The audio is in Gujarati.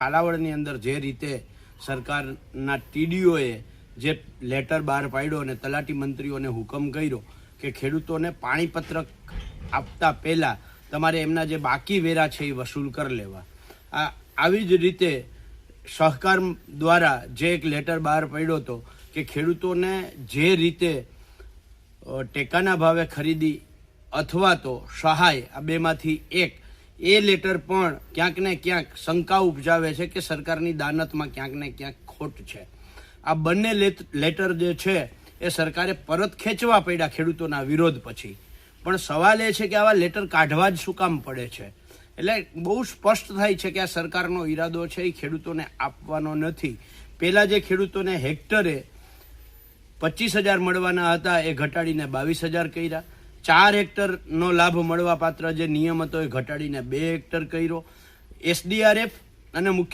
કાલાવડની અંદર જે રીતે સરકારના ટીડીઓએ જે લેટર બહાર પાડ્યો અને તલાટી મંત્રીઓને હુકમ કર્યો કે ખેડૂતોને પાણીપત્રક આપતા પહેલાં તમારે એમના જે બાકી વેરા છે એ વસૂલ કરી લેવા. આ આવી જ રીતે સહકાર દ્વારા જે એક લેટર બહાર પડ્યો હતો કે ખેડૂતોને જે રીતે ટેકાના ભાવે ખરીદી અથવા તો સહાય આ બેમાંથી એક એ લેટર પણ ક્યાંક ને ક્યાંક શંકા ઉપજાવે છે કે સરકારની દાનતમાં ક્યાંક ને ક્યાંક ખોટ છે. આ બંને લેટર જે છે, એ સરકારે પરત ખેંચવા પડ્યા ખેડૂતોના વિરોધ પછી. પણ સવાલ એ છે કે આવા લેટર કાઢવા જ શું કામ પડે છે? એટલે બહુ સ્પષ્ટ થાય છે કે આ સરકારનો ઈરાદો છે, એ ખેડૂતોને આપવાનો નથી. પહેલાં જે ખેડૂતોને હેક્ટરે પચીસ હજાર મળવાના હતા, એ ઘટાડીને બાવીસ હજાર કર્યા. ચાર હેક્ટરનો લાભ મળવા પાત્ર જે નિયમ હતો એ ઘટાડીને બે હેક્ટર કર્યો. એસડીઆરએફ અને મુખ્ય